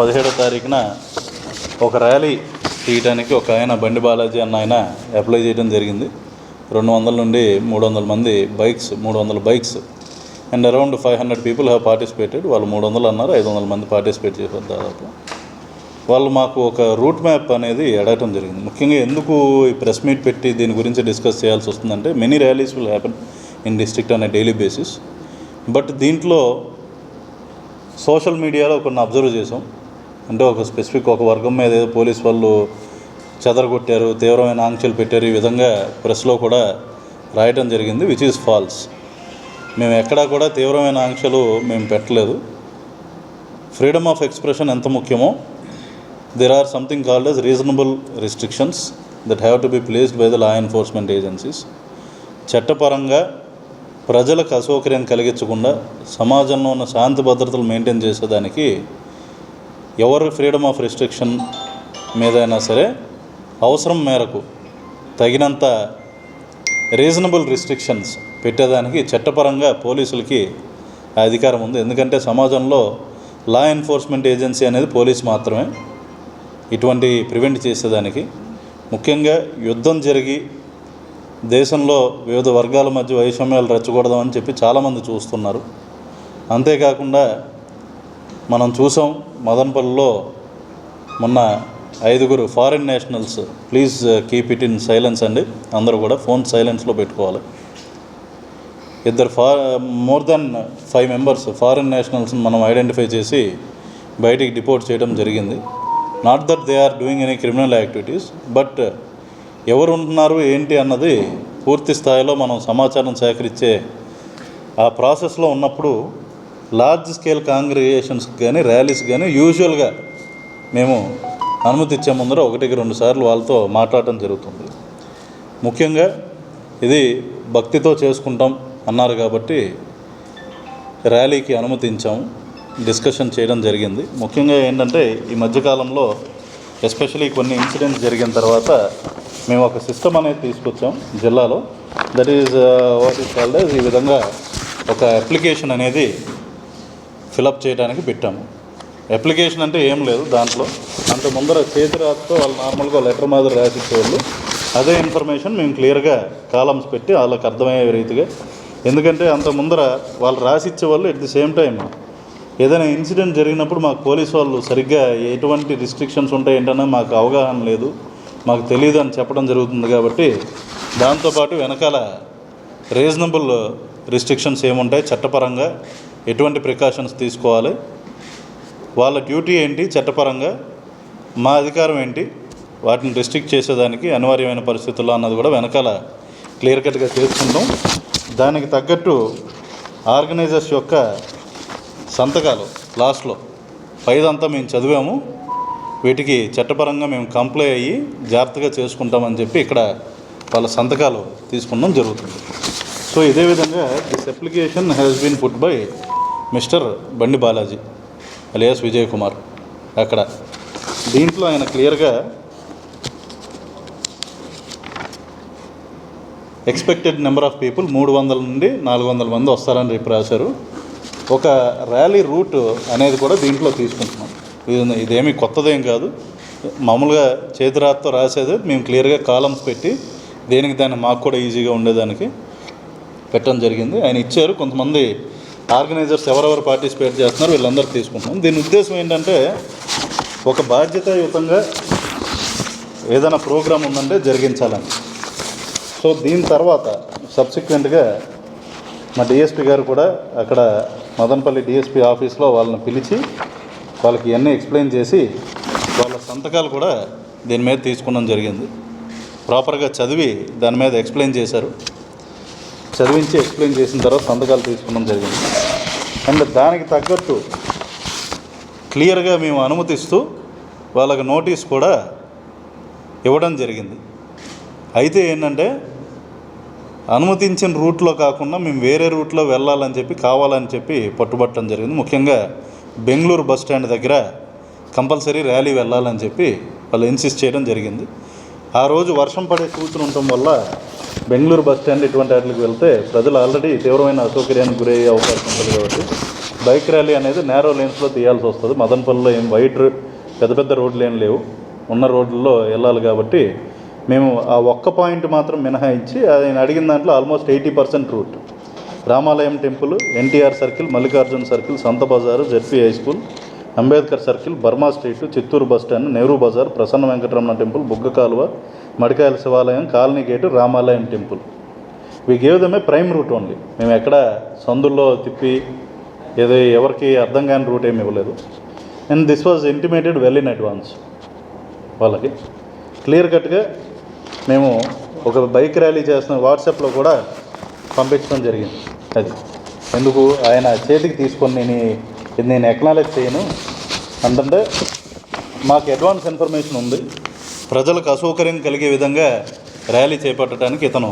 పదిహేడో తారీఖున ఒక ర్యాలీ తీయడానికి ఒక ఆయన బండి బాలాజీ అన్న ఆయన అప్లై చేయడం జరిగింది. రెండు వందల నుండి మూడు వందల మంది బైక్స్ మూడు వందల bikes and around five hundred people have participated వాళ్ళు మూడు వందలు అన్నారు ఐదు వందల మంది పార్టిసిపేట్ చేశారు దాదాపు. వాళ్ళు మాకు ఒక రూట్ మ్యాప్ అనేది అడగటం జరిగింది. ముఖ్యంగా ఎందుకు ఈ ప్రెస్ మీట్ పెట్టి దీని గురించి డిస్కస్ చేయాల్సి వస్తుందంటే many rallies will happen in district on daily basis but దీంట్లో సోషల్ మీడియాలో కొన్ని అబ్జర్వ్ చేసాం అంటే ఒక స్పెసిఫిక్ ఒక వర్గం మీద ఏదో పోలీస్ వాళ్ళు చెదరగొట్టారు తీవ్రమైన ఆంక్షలు పెట్టారు ఈ విధంగా ప్రెస్లో కూడా రాయటం జరిగింది విచ్ ఈజ్ ఫాల్స్ మేము ఎక్కడా కూడా తీవ్రమైన ఆంక్షలు మేము పెట్టలేదు. ఫ్రీడమ్ ఆఫ్ ఎక్స్ప్రెషన్ ఎంత ముఖ్యమో there are something called as reasonable restrictions that have to be placed by the law enforcement agencies చట్టపరంగా ప్రజలకు అసౌకర్యం కలిగించకుండా సమాజంలో ఉన్న శాంతి భద్రతలు మెయింటైన్ చేసేదానికి ఎవరు ఫ్రీడమ్ ఆఫ్ రిస్ట్రిక్షన్ మీదైనా సరే అవసరం మేరకు తగినంత రీజనబుల్ రిస్ట్రిక్షన్స్ పెట్టేదానికి చట్టపరంగా పోలీసులకి అధికారం ఉంది. ఎందుకంటే సమాజంలో లా ఎన్ఫోర్స్మెంట్ ఏజెన్సీ అనేది పోలీస్ మాత్రమే ఇటువంటి ప్రివెంట్ చేసేదానికి. ముఖ్యంగా యుద్ధం జరిగి దేశంలో వివిధ వర్గాల మధ్య వైషమ్యాలు రెచ్చగొడదామని చెప్పి చాలామంది చూస్తున్నారు. అంతేకాకుండా మనం చూసాం మదన్పల్లిలో మొన్న ఐదుగురు foreign nationals please keep it in silence అండి. అందరూ కూడా ఫోన్ సైలెన్స్లో పెట్టుకోవాలి. ఇద్దరు far more than five members foreign నేషనల్స్ని మనం ఐడెంటిఫై చేసి బయటికి డిపోర్ట్ చేయడం జరిగింది. Not that they are doing any criminal activities but ఎవరు ఉంటున్నారు ఏంటి అన్నది పూర్తి స్థాయిలో మనం సమాచారం సేకరించే ఆ ప్రాసెస్లో ఉన్నప్పుడు లార్జ్ స్కేల్ కాంగ్రిగేషన్స్ కానీ ర్యాలీస్ కానీ యూజువల్గా మేము అనుమతి ఇచ్చే ముందర ఒకటికి రెండు సార్లు వాళ్ళతో మాట్లాడటం జరుగుతుంది. ముఖ్యంగా ఇది భక్తితో చేసుకుంటాం అన్నారు కాబట్టి ర్యాలీకి అనుమతించాము డిస్కషన్ చేయడం జరిగింది. ముఖ్యంగా ఏంటంటే ఈ మధ్యకాలంలో ఎస్పెషలీ కొన్ని ఇన్సిడెంట్స్ జరిగిన తర్వాత మేము ఒక సిస్టమ్ అనేది తీసుకొచ్చాం జిల్లాలో. That is what is called ఈ విధంగా ఒక అప్లికేషన్ అనేది ఫిలప్ చేయడానికి పెట్టాము. అప్లికేషన్ అంటే ఏం లేదు దాంట్లో. అంత ముందర చేతి రాతతో వాళ్ళు నార్మల్గా లెటర్ మాదిరి రాసిచ్చేవాళ్ళు. అదే ఇన్ఫర్మేషన్ మేము క్లియర్గా కాలమ్స్ పెట్టి వాళ్ళకి అర్థమయ్యే రీతిగా. ఎందుకంటే అంత ముందర వాళ్ళు రాసిచ్చేవాళ్ళు ఎట్ ది సేమ్ టైం ఏదైనా ఇన్సిడెంట్ జరిగినప్పుడు మాకు పోలీస్ వాళ్ళు సరిగ్గా ఎటువంటి రిస్ట్రిక్షన్స్ ఉంటాయి మాకు అవగాహన లేదు. మాకు తెలియదు అని చెప్పడం జరుగుతుంది కాబట్టి దాంతోపాటు వెనకాల రీజనబుల్ రిస్ట్రిక్షన్స్ ఏముంటాయి? చట్టపరంగా ఎటువంటి ప్రికాషన్స్ తీసుకోవాలి? వాళ్ళ డ్యూటీ ఏంటి? చట్టపరంగా మా అధికారం ఏంటి? వాటిని రెస్ట్రిక్ట్ చేసేదానికి అనివార్యమైన పరిస్థితుల్లో అన్నది కూడా వెనకాల క్లియర్ కట్గా చేసుకుంటాం దానికి తగ్గట్టు ఆర్గనైజర్స్ యొక్క సంతకాలు లాస్ట్లో పైదంతా మేము చదివాము. వీటికి చట్టపరంగా మేము కంప్లై అయ్యి జాగ్రత్తగా చేసుకుంటామని చెప్పి ఇక్కడ వాళ్ళ సంతకాలు తీసుకున్నాం జరుగుతుంది. సో ఇదే విధంగా this application has been put by mister Bandi Balaji alias Vijay Kumar అక్కడ. దీంట్లో ఆయన క్లియర్గా ఎక్స్పెక్టెడ్ నెంబర్ ఆఫ్ పీపుల్ మూడు వందల నుండి నాలుగు వందల మంది వస్తారని చెప్పి రాశారు. ఒక ర్యాలీ రూట్ అనేది కూడా దీంట్లో తీసుకుంటున్నాం. ఇది ఇదేమీ కొత్తదేం కాదు. మామూలుగా చేతిరాతతో రాసేది మేము క్లియర్గా కాలమ్స్ పెట్టి దేనికి దాన్ని మాకు కూడా ఈజీగా ఉండేదానికి పెట్టడం జరిగింది. ఆయన ఇచ్చారు. కొంతమంది ఆర్గనైజర్స్ ఎవరెవరు పార్టిసిపేట్ చేస్తున్నారు వీళ్ళందరూ తీసుకుంటున్నాం. దీని ఉద్దేశం ఏంటంటే ఒక బాధ్యతాయుతంగా ఏదైనా ప్రోగ్రాం ఉందంటే జరిగించాలని. సో దీని తర్వాత సబ్సిక్వెంట్గా మా డిఎస్పి గారు కూడా అక్కడ మదనపల్లి డిఎస్పి ఆఫీస్లో వాళ్ళని పిలిచి వాళ్ళకి ఇవన్నీ ఎక్స్ప్లెయిన్ చేసి వాళ్ళ సంతకాలు కూడా దీని మీద తీసుకోవడం జరిగింది. ప్రాపర్గా చదివి దాని మీద ఎక్స్ప్లెయిన్ చేశారు. చదివించి ఎక్స్ప్లెయిన్ చేసిన తర్వాత సంతకాలు తీసుకోవడం జరిగింది. అండ్ దానికి తగ్గట్టు క్లియర్గా మేము అనుమతిస్తూ వాళ్ళకి నోటీస్ కూడా ఇవ్వడం జరిగింది. అయితే ఏంటంటే అనుమతించిన రూట్లో కాకుండా మేము వేరే రూట్లో వెళ్ళాలని చెప్పి కావాలని చెప్పి పట్టుబట్టడం జరిగింది. ముఖ్యంగా బెంగళూరు బస్ స్టాండ్ దగ్గర కంపల్సరీ ర్యాలీ వెళ్ళాలని చెప్పి వాళ్ళు ఇన్సిస్ట్ చేయడం జరిగింది. ఆ రోజు వర్షం పడే సూచన ఉండటం వల్ల బెంగళూరు బస్ స్టాండ్ ఇటువంటి వాటికి వెళ్తే ప్రజలు ఆల్రెడీ తీవ్రమైన అసౌకర్యానికి గురయ్యే అవకాశం ఉంటుంది కాబట్టి బైక్ ర్యాలీ అనేది నేరో లేన్స్లో తీయాల్సి వస్తుంది. మదనపల్లిలో ఏం వైట్ పెద్ద పెద్ద రోడ్లు ఏం లేవు. ఉన్న రోడ్లలో వెళ్ళాలి కాబట్టి మేము ఆ ఒక్క పాయింట్ మాత్రం మినహాయించి ఆయన అడిగిన దాంట్లో ఆల్మోస్ట్ ఎయిటీ పర్సెంట్ రూట్ రామాలయం temple NTR circle Mallikarjuna circle సంత బజారు ZP high school Ambedkar circle Burma street Chittoor bus stand Nehru Bazar Prasanna Venkataramana temple బుగ్గ కాలువ మడికాయల శివాలయం కాలనీ గేటు రామాలయం temple. We gave them a prime route only మేము ఎక్కడ సందుల్లో తిప్పి ఏదో ఎవరికి అర్థం కాని రూట్ ఏమి ఇవ్వలేదు. And this was intimated well in advance వాళ్ళకి. క్లియర్ కట్గా మేము ఒక బైక్ ర్యాలీ చేస్తున్న వాట్సాప్లో కూడా పంపించడం జరిగింది. అది. ఎందుకు? ఆయన చేతికి తీసుకొని నేను నేను ఎక్నాలెజ్ చేయను. అంటే మాకు అడ్వాన్స్ ఇన్ఫర్మేషన్ ఉంది. ప్రజలకు అసౌకర్యం కలిగే విధంగా ర్యాలీ చేపట్టడానికి ఇతను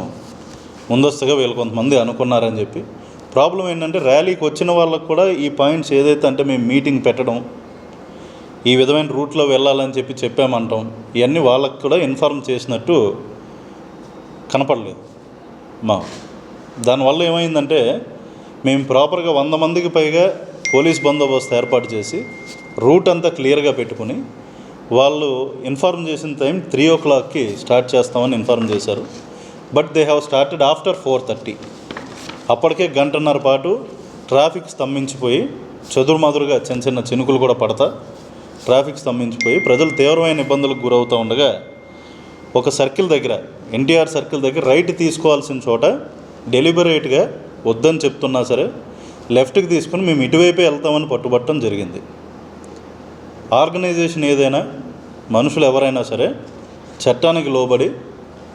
ముందస్తుగా వీళ్ళు కొంతమంది అనుకున్నారని చెప్పి. ప్రాబ్లం ఏంటంటే ర్యాలీకి వచ్చిన వాళ్ళకు కూడా ఈ పాయింట్స్ ఏదైతే అంటే మేము మీటింగ్ పెట్టడం ఈ విధమైన రూట్లో వెళ్ళాలని చెప్పి చెప్పామంటాం. ఇవన్నీ వాళ్ళకు కూడా ఇన్ఫార్మ్ చేసినట్టు కనపడలేదు మా దానివల్ల ఏమైందంటే మేము ప్రాపర్గా వంద మందికి పైగా పోలీస్ బందోబస్తు ఏర్పాటు చేసి రూట్ అంతా క్లియర్గా పెట్టుకుని వాళ్ళు ఇన్ఫార్మ్ చేసిన టైం త్రీ ఓ క్లాక్కి స్టార్ట్ చేస్తామని ఇన్ఫార్మ్ చేశారు. But they have started after four thirty. అప్పటికే గంటన్నర పాటు ట్రాఫిక్ స్తంభించిపోయి చదురుమదురుగా చిన్న చిన్న చినుకులు కూడా పడతా ట్రాఫిక్ స్తంభించిపోయి ప్రజలు తీవ్రమైన ఇబ్బందులకు గురవుతూ ఉండగా ఒక సర్కిల్ దగ్గర ఎన్టీఆర్ సర్కిల్ దగ్గర రైట్ తీసుకోవాల్సిన చోట డెలిబరేట్గా వద్దని చెప్తున్నా సరే లెఫ్ట్కి తీసుకుని మేము ఇటువైపే వెళ్తామని పట్టుబట్టడం జరిగింది. ఆర్గనైజేషన్ ఏదైనా మనుషులు ఎవరైనా సరే చట్టానికి లోబడి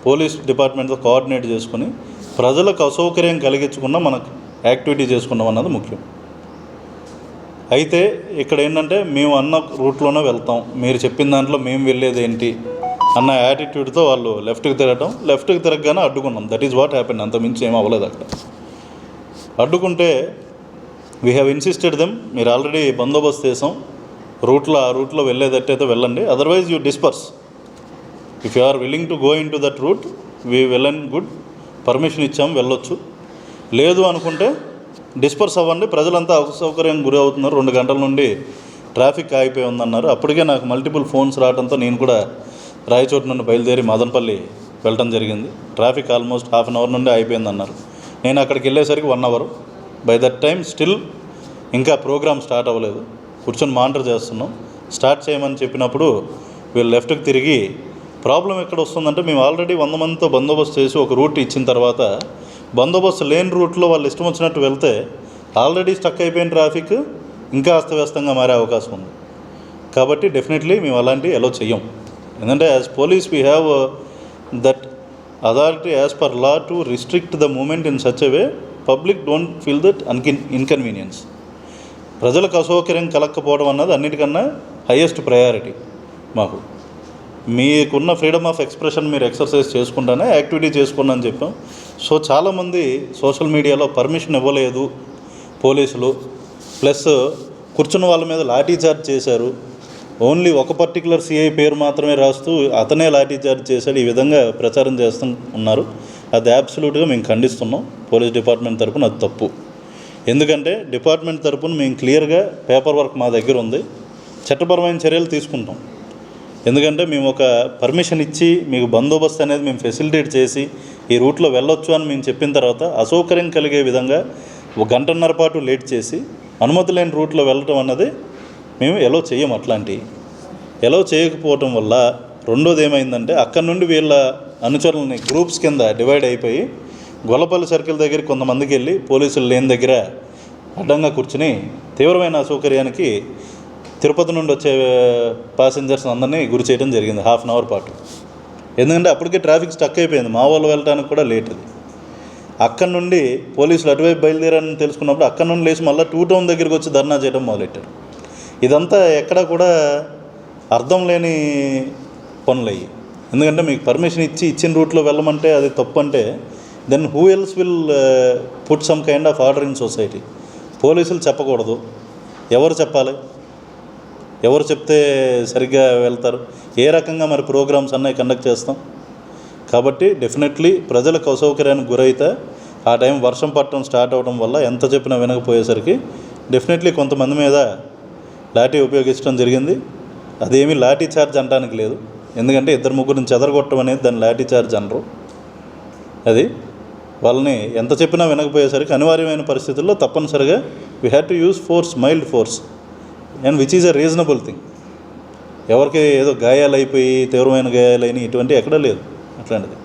పోలీస్ డిపార్ట్మెంట్తో కోఆర్డినేట్ చేసుకుని ప్రజలకు అసౌకర్యం కలిగించకుండా మనకు యాక్టివిటీ చేసుకున్నాం అన్నది ముఖ్యం. అయితే ఇక్కడ ఏంటంటే మేము అన్న రూట్లోనే వెళ్తాం. మీరు చెప్పిన దాంట్లో మేము వెళ్ళేది ఏంటి అన్న యాటిట్యూడ్తో వాళ్ళు లెఫ్ట్కి తిరగటం లెఫ్ట్కి తిరగగానే అడ్డుకున్నాం. దట్ ఈజ్ వాట్ హ్యాపెన్ అంత మించి ఏం అవ్వలేదు అక్కడ. అడ్డుకుంటే వీ హ్యావ్ ఇన్సిస్టెడ్ దెమ్ మీరు ఆల్రెడీ బందోబస్తు చేసాం. రూట్లో ఆ రూట్లో వెళ్ళేటట్టయితే వెళ్ళండి. Otherwise you disperse if you are willing to go in to that route we well and good permission ఇచ్చాం వెళ్ళొచ్చు. లేదు అనుకుంటే డిస్పర్స్ అవ్వండి. ప్రజలంతా అసౌకర్యం గురి అవుతున్నారు. రెండు గంటల నుండి ట్రాఫిక్ ఆగిపోయి ఉందన్నారు. అప్పటికే నాకు మల్టిపుల్ ఫోన్స్ రావడంతో నేను కూడా రాయచోటు నుండి బయలుదేరి మదనపల్లి వెళ్ళటం జరిగింది. Traffic almost half an hour నుండి అయిపోయింది అన్నారు నేను అక్కడికి వెళ్ళేసరికి one hour by that time still ఇంకా ప్రోగ్రామ్ స్టార్ట్ అవ్వలేదు. కూర్చొని మానిటర్ చేస్తున్నాం. స్టార్ట్ చేయమని చెప్పినప్పుడు వీళ్ళు లెఫ్ట్కి తిరిగి ప్రాబ్లం ఎక్కడ వస్తుందంటే మేము ఆల్రెడీ వంద మందితో బందోబస్తు చేసి ఒక రూట్ ఇచ్చిన తర్వాత బందోబస్తు లేని రూట్లో వాళ్ళు ఇష్టం వచ్చినట్టు వెళ్తే ఆల్రెడీ స్టక్ అయిపోయిన ట్రాఫిక్ ఇంకా అస్తవ్యస్తంగా మారే అవకాశం ఉంది. కాబట్టి డెఫినెట్లీ మేము అలాంటివి అలో చెయ్యం. ఎందుకంటే as police we have that authority as per law to restrict the movement in such way public don't feel that అన్కిన్ inconvenience ప్రజలకు అసౌకర్యం కలగకపోవడం అన్నది అన్నిటికన్నా హయ్యెస్ట్ ప్రయారిటీ మాకు. మీకున్న ఫ్రీడమ్ ఆఫ్ ఎక్స్ప్రెషన్ మీరు ఎక్సర్సైజ్ చేసుకుంటానే యాక్టివిటీ చేసుకున్నా అని చెప్పాం. సో చాలామంది సోషల్ మీడియాలో పర్మిషన్ ఇవ్వలేదు పోలీసులు. ప్లస్ కూర్చున్న వాళ్ళ మీద లాఠీ చార్జ్ చేశారు. ఓన్లీ ఒక పర్టికులర్ సిఐ పేరు మాత్రమే రాస్తూ అతనే లాఠీ చార్జ్ చేశాడు ఈ విధంగా ప్రచారం చేస్తూ ఉన్నారు అది అబ్సల్యూట్గా మేము ఖండిస్తున్నాం. పోలీస్ డిపార్ట్మెంట్ తరపున అది తప్పు. ఎందుకంటే డిపార్ట్మెంట్ తరపున మేము క్లియర్గా పేపర్ వర్క్ మా దగ్గర ఉంది. చట్టపరమైన చర్యలు తీసుకుంటాం. ఎందుకంటే మేము ఒక పర్మిషన్ ఇచ్చి మీకు బందోబస్తు అనేది మేము ఫెసిలిటేట్ చేసి ఈ రూట్లో వెళ్ళొచ్చు అని మేము చెప్పిన తర్వాత అసౌకర్యం కలిగే విధంగా ఒక గంటన్నర పాటు లేట్ చేసి అనుమతి లేని రూట్లో వెళ్ళటం అన్నది మేము ఎలో చేయం అట్లాంటివి. ఎలో చేయకపోవటం వల్ల రెండోది ఏమైందంటే అక్కడ నుండి వీళ్ళ అనుచరులని గ్రూప్స్ కింద డివైడ్ అయిపోయి గొల్లపల్లి సర్కిల్ దగ్గర కొంతమందికి వెళ్ళి పోలీసులు లేని దగ్గర అడ్డంగా కూర్చుని తీవ్రమైన అసౌకర్యానికి తిరుపతి నుండి వచ్చే ప్యాసింజర్స్ అందరినీ గురి చేయడం జరిగింది హాఫ్ అన్ అవర్ పాటు. ఎందుకంటే అప్పటికే ట్రాఫిక్ స్టక్ అయిపోయింది. మా వాళ్ళు వెళ్ళడానికి కూడా లేట్ అది. అక్కడి నుండి పోలీసులు అటువైపు బయలుదేరని తెలుసుకున్నప్పుడు అక్కడి నుండి లేచి మళ్ళీ టూ టౌన్ దగ్గరికి వచ్చి ధర్నా చేయడం మొదలెట్టారు. ఇదంతా ఎక్కడ కూడా అర్థం లేని పనులు అయ్యి ఎందుకంటే మీకు పర్మిషన్ ఇచ్చి ఇచ్చిన రూట్లో వెళ్ళమంటే అది తప్పు అంటే then who else will put some kind of order in society పోలీసులు చెప్పకూడదు. ఎవరు చెప్పాలి? ఎవరు చెప్తే సరిగ్గా వెళ్తారు? ఏ రకంగా మరి ప్రోగ్రామ్స్ అన్నీ కండక్ట్ చేస్తాం? కాబట్టి డెఫినెట్లీ ప్రజలకు అసౌకర్యానికి గురైతే ఆ టైం వర్షం పట్టడం స్టార్ట్ అవ్వడం వల్ల ఎంత చెప్పినా వినకపోయేసరికి డెఫినెట్లీ కొంతమంది మీద లాఠీ ఉపయోగించడం జరిగింది. అదేమీ లాఠీ చార్జ్ అనడానికి లేదు. ఎందుకంటే ఇద్దరు ముగ్గురిని చెదరగొట్టడం అనేది దాన్ని లాఠీ చార్జ్ అనరు. అది వాళ్ళని ఎంత చెప్పినా వినకపోయేసరికి అనివార్యమైన పరిస్థితుల్లో తప్పనిసరిగా we had to use force mild force and which is a reasonable thing ఎవరికి ఏదో గాయాలు అయిపోయి తీవ్రమైన గాయాలైన ఇటువంటి ఎక్కడా లేదు అట్లాంటిది.